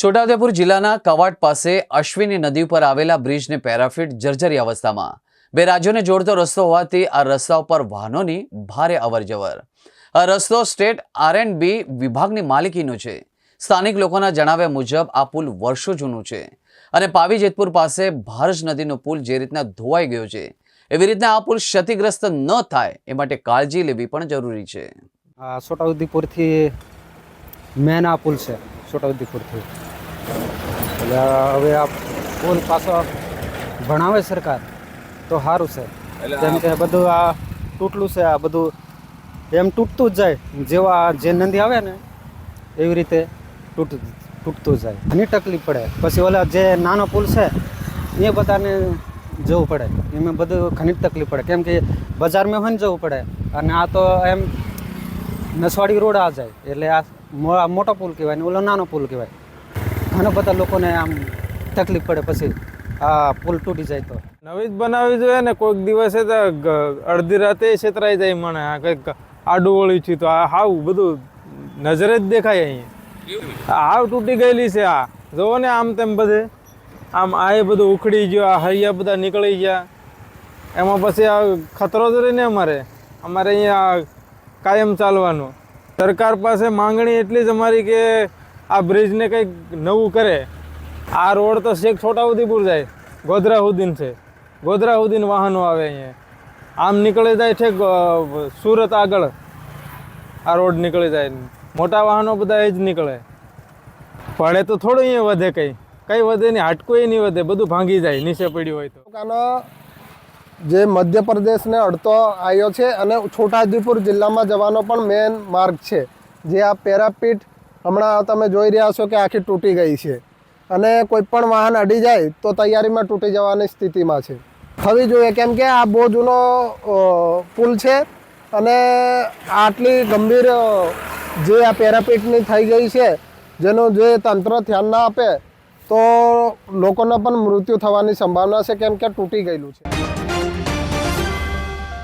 છોટાઉદેપુર જિલ્લાના કવાટ પાસે અશ્વિની નદી ઉપર આવેલા બ્રિજને પેરાફિટ જર્જરી અવસ્થામાં બે રાજ્યોને જોડતો રસ્તો હોવાથી આ રસ્તા ઉપર વાહનોની ભારે અવરજવર. આ રસ્તો સ્ટેટ આર એન્ડ બી વિભાગની માલિકીનો છે. સ્થાનિક લોકોના જણાવ્યા મુજબ આ પુલ વર્ષો જૂનું છે અને પાવી જેતપુર પાસે ભારજ નદીનો પુલ જે રીતના ધોવાઈ ગયો છે, એવી રીતના આ પુલ ક્ષતિગ્રસ્ત ન થાય એ માટે કાળજી લેવી પણ જરૂરી છે. છોટાઉદેપુરથી મેન આ પુલ છે, છોટાઉદેપુરથી. એટલે હવે આ પુલ પાછો ભણાવે સરકાર તો સારું છે. કેમ કે બધું આ તૂટલું છે આ બધું એમ તૂટતું જ જાય. જેવા જે નદી આવે ને એવી રીતે તૂટ તૂટતું જાય. ઘણી તકલીફ પડે. પછી ઓલા જે નાનો પુલ છે એ બધાને જવું પડે. એમાં બધું ઘણી તકલીફ પડે. કેમ કે બજારમાં હોય ને જવું પડે. અને આ તો એમ નસવાડી રોડ આ જાય. એટલે આ મોટો પુલ કહેવાય ને ઓલો નાનો પુલ કહેવાય. ઘણા બધા લોકોને આમ તકલીફ પડે પછી આ પુલ તૂટી જાય તો. નવી જ બનાવવી જોઈએ ને કોઈક દિવસે તો અડધી રાતે છેતરાઈ જાય મને. આ કંઈક આડું વળ્યું છે તો આ હાવ બધું નજરે જ દેખાય અહીંયા. હાવ તૂટી ગયેલી છે આ. જુઓ ને આમ તેમ બધે. આમ આ એ બધું ઉખડી ગયો, આ હૈયા બધા નીકળી ગયા. એમાં પછી આ ખતરો જ રહીને અમારે. અમારે અહીંયા કાયમ ચાલવાનું. સરકાર પાસે માંગણી એટલી જ અમારી કે આ બ્રિજને કંઈક નવું કરે. આ રોડ તો શેખ છોટાઉદેપુર જાય. ગોધરા છે. ગોધરા વાહનો આવે અહીંયા. આમ નીકળી જાય છે સુરત આગળ. આ રોડ નીકળી જાય. મોટા વાહનો બધા એ જ નીકળે. પડે તો થોડું અહીંયા વધે કંઈ. કંઈ વધે નહીં, હાટકોય નહીં વધે. બધું ભાંગી જાય, નીચે પડ્યું હોય તો. તાલુકાનો જે મધ્યપ્રદેશને અડતો આવ્યો છે અને છોટાઉદેપુર જિલ્લામાં જવાનો પણ મેઇન માર્ગ છે. જે આ પેરાપીટ હમણાં તમે જોઈ રહ્યા છો કે આખી તૂટી ગઈ છે. અને કોઈ પણ વાહન અડી જાય તો તૈયારીમાં તૂટી જવાની સ્થિતિમાં છે. થવી જોઈએ કેમ કે આ બહુ જૂનો પુલ છે અને આટલી ગંભીર જે આ પેરાપીટની થઈ ગઈ છે, જેનું જે તંત્ર ધ્યાન ના આપે તો લોકોના પણ મૃત્યુ થવાની સંભાવના છે કેમ કે તૂટી ગયેલું છે.